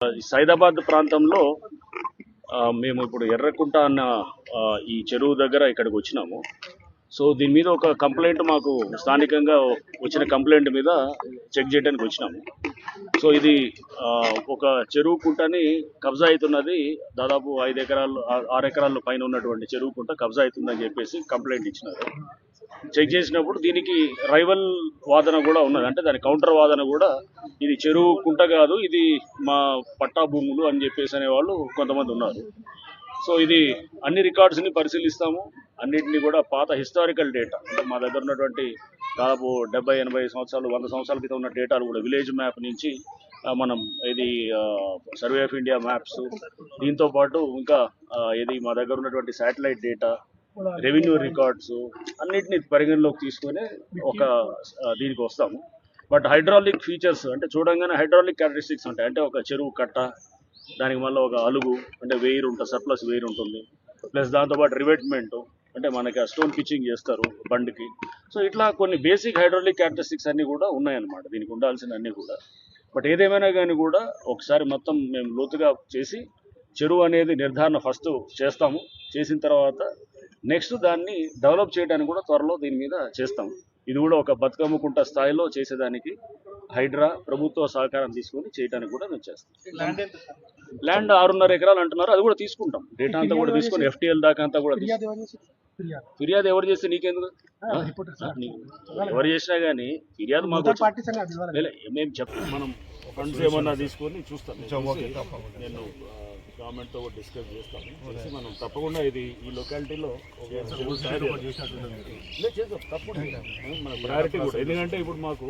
సైదాబాద్ ప్రాంతంలో ఆ, మేము ఇప్పుడు ఎర్రకుంట అన్న ఈ చెరువు దగ్గర ఇక్కడికి వచ్చినాము. సో దీని మీద ఒక కంప్లైంట్ మాకు స్థానికంగా వచ్చిన కంప్లైంట్ మీద చెక్ చేయడానికి వచ్చినాము. సో ఇది ఒక చెరువు కుంటని కబ్జా అవుతున్నది. దాదాపు ఐదు ఎకరాలు ఆరు ఎకరాల పైన ఉన్నటువంటి చెరువు కుంట కబ్జా అవుతుందని చెప్పేసి కంప్లైంట్ ఇచ్చినారు. చెక్ చేసినప్పుడు దీనికి రైవల్ వాదన కూడా ఉన్నది. అంటే దాని కౌంటర్ వాదన కూడా ఇది చెరువు కుంట కాదు ఇది మా పట్టా భూములు అని చెప్పేసి అనేవాళ్ళు కొంతమంది ఉన్నారు. సో ఇది అన్ని రికార్డ్స్ని పరిశీలిస్తాము. అన్నిటిని కూడా పాత హిస్టారికల్ డేటా అంటే మా దగ్గర ఉన్నటువంటి దాదాపు డెబ్బై ఎనభై సంవత్సరాలు వంద సంవత్సరాల క్రితం ఉన్న డేటాలు కూడా విలేజ్ మ్యాప్ నుంచి మనం ఇది సర్వే ఆఫ్ ఇండియా మ్యాప్స్ దీంతో పాటు ఇంకా ఇది మా దగ్గర ఉన్నటువంటి శాటిలైట్ డేటా రెవెన్యూ రికార్డ్స్ అన్నిటిని పరిగణలోకి తీసుకొని ఒక దీనికి వస్తాము. బట్ హైడ్రాలిక్ ఫీచర్స్ అంటే చూడంగానే హైడ్రాలిక్ క్యారెక్టరిస్టిక్స్ ఉంటాయి. అంటే ఒక చెరువు కట్ట దానికి మళ్ళీ ఒక అలుగు అంటే వేయిర్ ఉంటుంది సర్ప్లస్ వేయిర్ ఉంటుంది. ప్లస్ దాంతోపాటు రివెట్మెంటు అంటే మనకి స్టోన్ పిచ్చింగ్ చేస్తారు బండికి. సో ఇట్లా కొన్ని బేసిక్ హైడ్రాలిక్ క్యారెక్టరిస్టిక్స్ అన్నీ కూడా ఉన్నాయన్నమాట. దీనికి ఉండాల్సిన అన్నీ కూడా. బట్ ఏదేమైనా కానీ కూడా ఒకసారి మొత్తం మేము లోతుగా చేసి చెరువు అనేది నిర్ధారణ ఫస్ట్ చేస్తాము. చేసిన తర్వాత నెక్స్ట్ దాన్ని డెవలప్ చేయడానికి కూడా త్వరలో దీని మీద చేస్తాం ఇది కూడా ఒక బతుకమ్మ కుంట స్థాయిలో చేసేదానికి హైడ్రా ప్రభుత్వ సహకారం తీసుకొని చేయడానికి కూడా మేము చేస్తాం. ల్యాండ్ ఆరున్నర ఎకరాలు అంటున్నారు. అది కూడా తీసుకుంటాం. డేటా అంతా కూడా తీసుకొని ఎఫ్టీఎల్ దాకా అంతా కూడా తీసుకుంటాం. ఫిర్యాదు. ఎవరు చేస్తే నీకెందుకు? ఎవరు చేసినా కానీ ఫిర్యాదు మాకు మేము చెప్తాం మనం ఫండ్స్ ఏమన్నా తీసుకొని చూస్తాం. చూసి నేను గవర్నమెంట్తో డిస్కస్ చేస్తాను చేసి మనం తప్పకుండా ఇది ఈ లొకాలిటీలో చేద్దాం తప్పకుండా మన ప్రయారిటీ కూడా. ఎందుకంటే ఇప్పుడు మాకు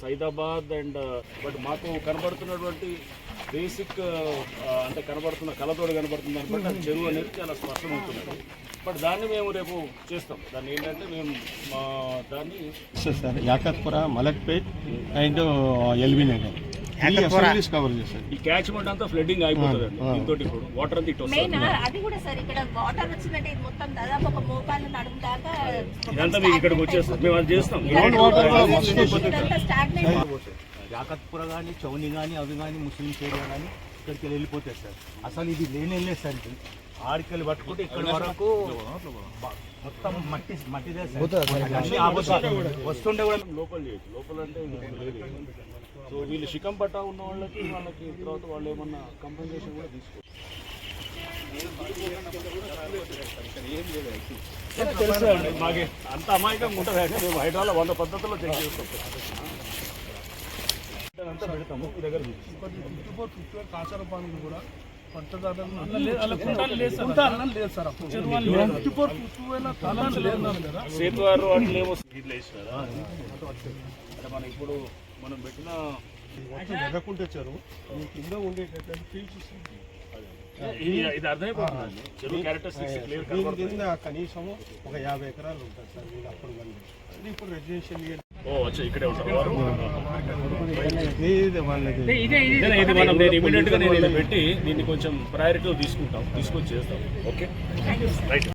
సైదాబాద్ అండ్ బట్ మాకు కనబడుతున్నటువంటి బేసిక్ అంటే కనబడుతున్న కళతోడు కనబడుతుంది అనమాట అది చెరువు అనేది చాలా స్పష్టమవుతున్నది బట్ దాన్ని మేము రేపు చేస్తాం. దాన్ని ఏంటంటే మేము మా దాన్ని sir Yakutpura Malakpet and LB Nagar. ఈ అసెంబ్లీస్ కవర్ చేస్తారు ఈ క్యాచ్మెంట్ అంతా ఫ్లడ్డింగ్ అయిపోతుంది అండి దీంతో ఇప్పుడు వాటర్ అంతా ఇటు మెయిన్ అది కూడా సార్ ఇక్కడ వాటర్ వచ్చిందంటే ఇది మొత్తం దాదాపు ఒక మోకాలు నడుము దాకా ఇదంతా మీకు ఇక్కడికి వచ్చేస్తుంది. మేము అది చేస్తాం. యాకత్పుర కానీ చౌని కానీ అవి కానీ ముస్లిమ్స్ ఏరియా కానీ ఇక్కడికి వెళ్ళి వెళ్ళిపోతాయి సార్. అసలు ఇది లేనే సార్ ఇది. ఆడికెళ్ళి పట్టుకుంటే ఇక్కడ వరకు మొత్తం మట్టి మట్టిదే సార్. వస్తుండే కూడా లోపల చేయొచ్చు. లోపల అంటే సో వీళ్ళు శిఖం పట్టా ఉన్న వాళ్ళకి వాళ్ళకి తర్వాత వాళ్ళు ఏమన్నా కంపెన్సేషన్ కూడా తీసుకోవచ్చు. తెలుసు అండి మాకు అంత అమాయకంగా ఉంటుంది అంటే మేము హైదరాబాద్ వంద పద్ధతుల్లో చెక్ చేస్తాం. అంతా పెడతాము మీ దగ్గర చూపిస్తాం. కాసరపానికి కూడా ఫిఫ్టీ సేతువారు ఏమో ఇట్లా వేసినారా అంటే మనం ఇప్పుడు మనం పెట్టిన ఎర్రకుంట చెరువు ఈ కింద ఉండేటటువంటి ఇది అర్థమైపోతుంది చెరువు క్యారెక్టరిస్టిక్స్ కనీసం ఒక యాభై ఎకరాలు ఉంటుంది సార్ అప్పుడు కానీ. ఇప్పుడు రెసిడెన్షియల్ ఓ వచ్చా ఇక్కడే ఉంటారు వారు ఇది మనం నేను ఇమీడియట్గా నేను ఇది. పెట్టి దీన్ని కొంచెం ప్రయారిటీ తీసుకుంటాం. తీసుకొని చేస్తాం. Okay right